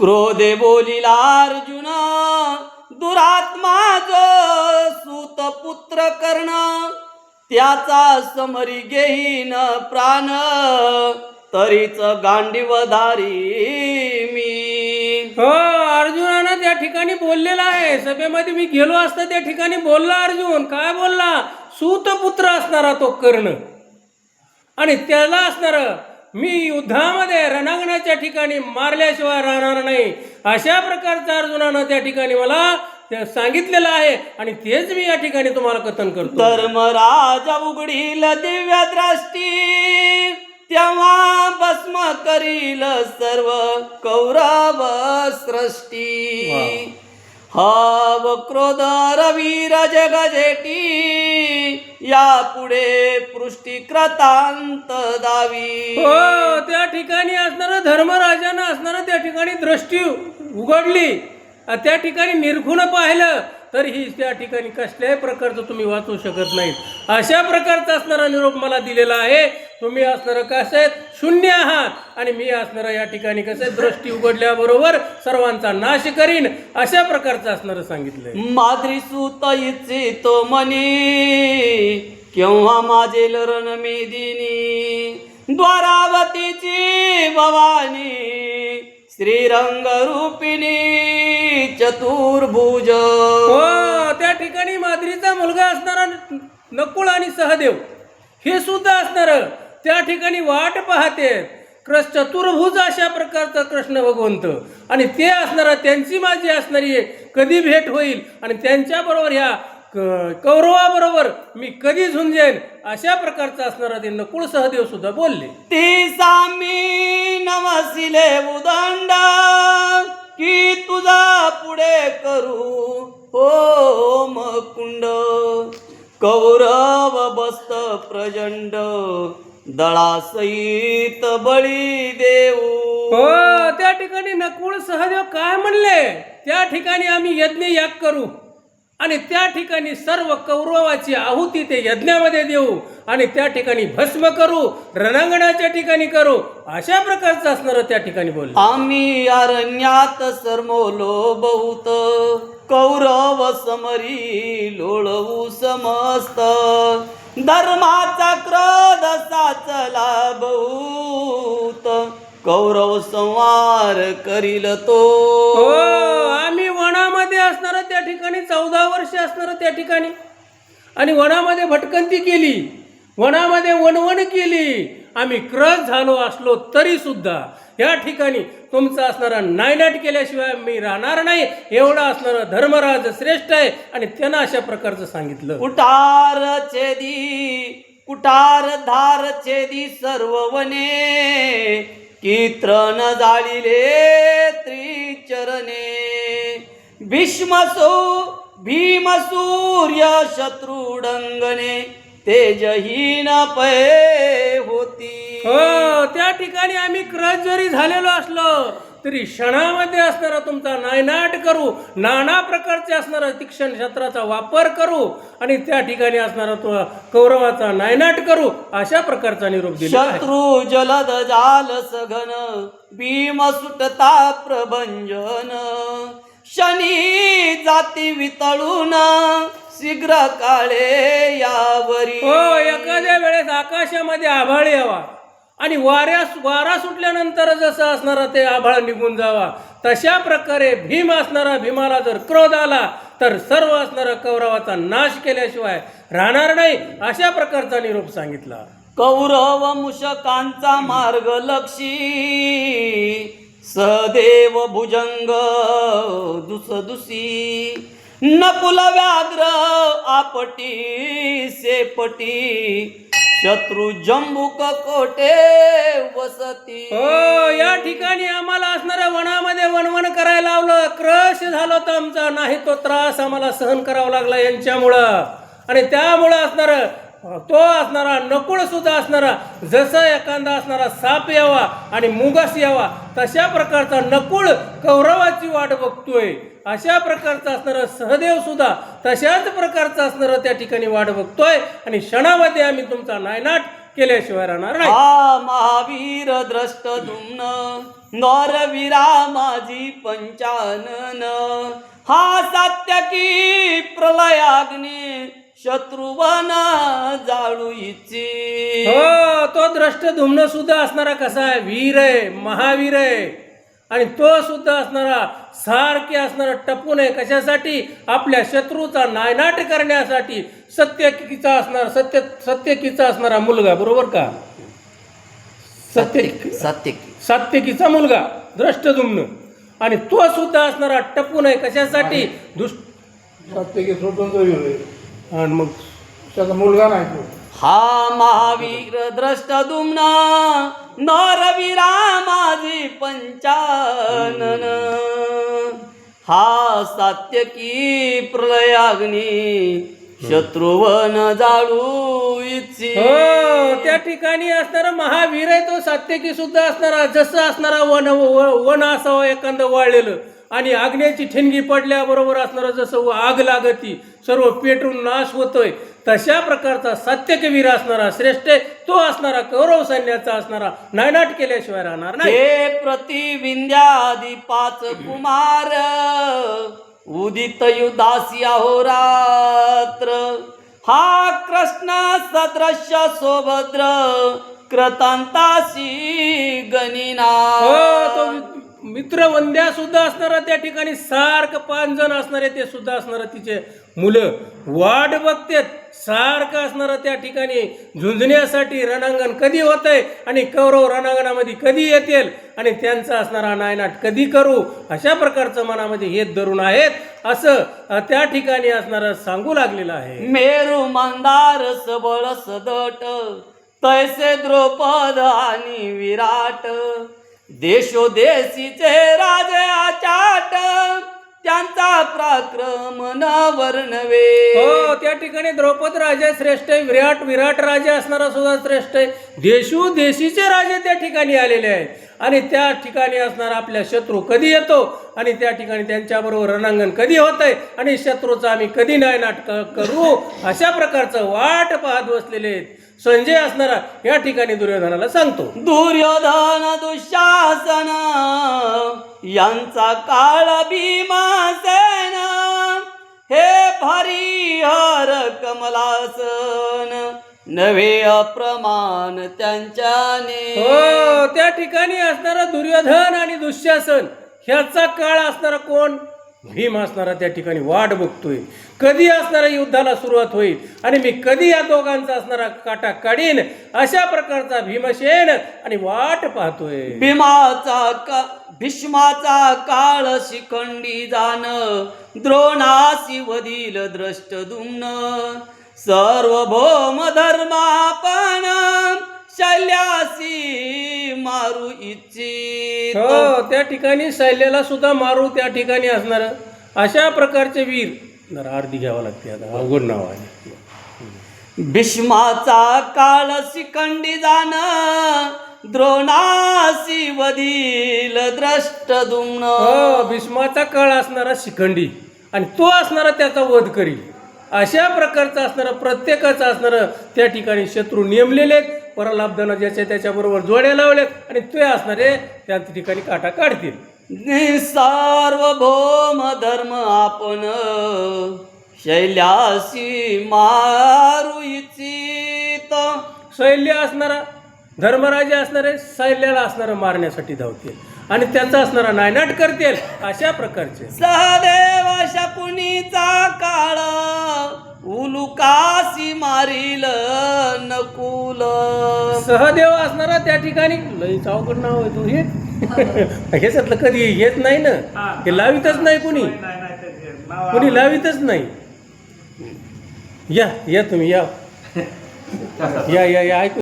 क्रोधे बोलिला अर्जुन दुरात्माज सुत पुत्र कर्ण त्याचा समरी घेईन प्राण तरीच गांडीवधारी मी. हो अर्जुनानं त्या ठिकाणी बोललेला आहे. सभेमध्ये मी गेलो असता त्या ठिकाणी बोलला अर्जुन. काय बोलला? सुतपुत्र असणारा तो कर्ण. आणि त्याला असणारं मी युद्धामध्ये रणांगणाच्या ठिकाणी मारल्याशिवाय राहणार नाही. अशा प्रकारचं अर्जुनानं त्या ठिकाणी मला सांगितलेलं आहे आणि तेच मी या ठिकाणी तुम्हाला कथन करतो. धर्मराज उघडील दिव्य दृष्टी तेव्हा भस्म करील सर्व कौरव सृष्टी. हव क्रोध रवीर जगजेटी या पुढे पृष्टी दावी. हो त्या ठिकाणी असणारं धर्मराजानं असणारा त्या ठिकाणी दृष्टी उघडली. त्या ठिकाणी निर्गुण पाहिलं. तरीही त्या ठिकाणी कसल्याही प्रकारचं तुम्ही वाचू शकत नाहीत. अशा प्रकारचा असणारा निरोप मला दिलेला आहे. तुम्ही असणारं कसं आहेत? शून्य आहात. आणि मी असणारं या ठिकाणी कसं आहे? दृष्टी उघडल्याबरोबर सर्वांचा नाश करीन. अशा प्रकारचं असणारं सांगितलंय. माद्री सुत तो मनी केव्हा माझे लरण मेदिनी द्वारावतीची भवानी श्रीरंग रूपिणी चतुर्भुज नकुळ आणि सहदेव. हे सुद्धा असणारं त्या ठिकाणी वाट पाहते. कृष्ण चतुर्भुज अशा प्रकारचा कृष्ण भगवंत. आणि ते असणारा त्यांची माझी असणारी आहे. कधी भेट होईल? आणि त्यांच्याबरोबर ह्या क- कौरवाबरोबर मी कधी झुंजेन? अशा प्रकारचा असणारा ते नकुळ सहदेव सुद्धा बोलले. ती सामी नमसिले उदंड की तुझा पुढे करू कौरव बस्त प्रचंड दळासहित बळी देऊ. हो त्या ठिकाणी नकुळ सहदेव काय म्हणले? त्या ठिकाणी आम्ही यज्ञ याग करू आणि त्या ठिकाणी सर्व कौरवाची आहुती ते यज्ञामध्ये देऊ. आणि त्या ठिकाणी भस्म करू रणांगणाच्या ठिकाणी करू अशा प्रकारचं असणार त्या ठिकाणी बोलले आम्ही अरण्यात सरमोलो बहुत कौरव समरी लोळवू समस्त. धर्माचा क्रोध साचला बहुत कौरव संवार करील हो तो आम्ही वनामध्ये असणार त्या ठिकाणी चौदा वर्ष असणार त्या ठिकाणी. आणि वनामध्ये भटकंती केली. वनामध्ये वणवण केली. आम्ही क्रस झालो असलो तरी सुद्धा या ठिकाणी तुमचं असणारा नायनाट केल्याशिवाय मी राहणार नाही एवढा असणारा धर्मराज श्रेष्ठ आहे आणि त्यानं अशा प्रकारचं सांगितलं. कुटार छेदी कुटार धार छेदी सर्व वने कीर्तन जाळीले त्रिचरणे. भीष्मसो भीमसूर्य शत्रुडंगने तेजहीन पै होती हो त्या ठिकाणी आम्ही क्रस जरी झालेलो असलो तरी क्षणामध्ये असणारा तुमचा नायनाट करू नाना प्रकारचे असणारा तीक्ष्ण शस्त्राचा वापर करू आणि त्या ठिकाणी असणारा तो कौरवाचा नायनाट करू अशा प्रकारचा निरोप दिला. शत्रू जलद जाल सघन भीम सुटता प्रभंजन शनी जाती वितळून शीघ्र काळे यावरी. हो एखाद्या वेळेस आकाशामध्ये आभाळ यावा. आणि वाऱ्या वारा सुटल्यानंतर जसं असणारा ते आभाळ निघून जावा तशा प्रकारे भीम असणारा भीमाला जर क्रोध आला तर सर्व असणारा कौरवाचा नाश केल्याशिवाय राहणार नाही अशा प्रकारचा निरोप सांगितला. कौरव मुशकांचा मार्ग लक्षी सदेव भुजंग दुसदुसी. नकुल व्याघ्र आपटी सेपटी. शत्रू जंबुक कोटे वसती? हो या ठिकाणी आम्हाला असणाऱ्या वनामध्ये वनवन करायला लावलं. क्रश झालं तर आमचा. नाही तो त्रास आम्हाला सहन करावा लागला यांच्यामुळं. आणि त्यामुळं असणारं तो असणारा नकुळ सुद्धा असणारा जसं एखादा असणारा साप यावा आणि मुगस यावा तशा प्रकारचा नकुळ कौरवाची वाट बघतोय. अशा प्रकारचा असणारा सहदेव सुद्धा तशाच प्रकारचा असणारा त्या ठिकाणी वाट बघतोय. आणि क्षणामध्ये आम्ही तुमचा नायनाट केल्याशिवाय राहणार नाही. हा महावीर द्रष्ट दुम्न नरवीरा माझी पंचानन. हा सात्यकी प्रलयाग्नी शत्रुवन जाळू इच्छी हो तो द्रष्ट धुमन सुद्धा असणारा कसा आहे? वीर आहे महावीर आहे. आणि तो सुद्धा असणारा सारखे असणारा टपून आहे. कशासाठी? आपल्या शत्रूचा नायनाट करण्यासाठी सत्यकीचा असणारा सत्य सत्यकीचा असणारा मुलगा बरोबर का? सत्य सात्यकी सात्यकीचा मुलगा द्रष्टदुम्न आणि तो सुद्धा असणारा टपून आहे. कशासाठी? दुष्ट वीर आहे. आणि मग त्याचा मुलगा नाही तो. हा महावीर द्रष्ट दुम्ना नरवीरा माझी पंचानन. हा सात्यकी प्रलयाग्नी शत्रुवन जाळू इच्छी. हो त्या ठिकाणी असणारा महावीर आहे तो सात्यकी सुद्धा असणारा जसं असणारा वन वन असावं एखादं वाळलेलं. आणि आग्नेची ठिणगी पडल्याबरोबर असणारं जसं आग लागती सर्व पेटून नाश होतोय तशा प्रकारचा सात्यकी वीर असणारा श्रेष्ठ तो असणारा कौरव सैन्याचा असणारा नायनाट केल्याशिवाय राहणार नाही. हे प्रतिविंध्यादी पाच कुमार उदित युदासी अहोरात्र. हा कृष्ण सदृश्य सोभद्र कृतांतासी गणिना मित्रवंद्या सुद्धा असणार त्या ठिकाणी सारखं पाच जण असणारे ते सुद्धा असणारं तिचे मुलं. वाट बघतेत सारखं असणारं त्या ठिकाणी. झुंजण्यासाठी रणांगण कधी होतंय आणि कौरव रणांगणामध्ये कधी येतील आणि त्यांचा असणारा नायनाट कधी करू? अशा प्रकारचं मनामध्ये हेत धरून आहेत. असं त्या ठिकाणी असणारं सांगू लागलेलं आहे. मेरू मंदार सबळ सदट तैसे द्रौपद आणि विराट. देशोदेशीचे राजे आचाट त्यांचा पराक्रम न वर्णवे. हो त्या ठिकाणी द्रौपद राजा श्रेष्ठ आहे विराट विराट राजा असणारा सुद्धा श्रेष्ठ आहे. देशू देशीचे राजे त्या ठिकाणी आलेले आहेत. आणि त्या ठिकाणी असणारा आपल्या शत्रू कधी येतो? आणि त्या ठिकाणी त्यांच्याबरोबर रणांगण कधी होतंय? आणि शत्रूचा आम्ही कधी नायनाट करू? अशा प्रकारचं वाट पाहत बसलेले आहेत. संजय असणारा या ठिकाणी दुर्योधनाला सांगतो. दुर्योधन दुःशासन यांचा काळ भीमासेन हे हरिहर कमलासन नवे अप्रमाण त्यांच्याने. हो त्या ठिकाणी असणारा दुर्योधन आणि दुःशासन ह्याचा काळ असणारा कोण? भीम असणारा त्या ठिकाणी वाट बघतोय. कधी असणारा युद्धाला सुरुवात होईल? आणि मी कधी या दोघांचा असणारा काटा काढीन? अशा प्रकारचा भीमसेन आणि वाट पाहतोय. भीमाचा का भीष्माचा काळ शिखंडी जाण द्रोणासी वधील द्रष्ट दुम्न सार्वभौम धर्मापण शल्यासी मारू इच्छित. हो त्या ठिकाणी शैल्याला सुद्धा मारू त्या ठिकाणी असणार. अशा प्रकारचे वीर. जरा अर्धी घ्यावं लागते आता अवघड नाव आहे. भीष्माचा काळ शिखंडी जाण द्रोणासी वदील द्रष्ट दुम्न. हो भीष्माचा काळ असणारा शिखंडी आणि तो असणारा त्याचा वध करील. अशा प्रकारचा असणारा प्रत्येकाचा असणारं त्या ठिकाणी शत्रू नेमलेले आहेत. परलाभदानं ज्याच्या त्याच्याबरोबर जोड्या लावल्यात आणि ते असणारे त्या ठिकाणी काटा काढतील. सार्वभौम धर्म आपण शैल्यासी मारू इच्छित. शैल्य असणारा धर्मराजा असणारे शैल्याला असणारं मारण्यासाठी धावतील. आणि त्याचा असणारा नायनाट करतील अशा प्रकारचे. सहदेव शकुनीचा काळ. उलुकासी मारील नकुल. सहदेव असणारा त्या ठिकाणी लई अवघड नाव आहे तू हे. ह्याच्यातलं कधी येत नाही ना. हे. लावितच नाही कुणी. कुणी लावितच नाही. या या तुम्ही या. या या या ऐकू.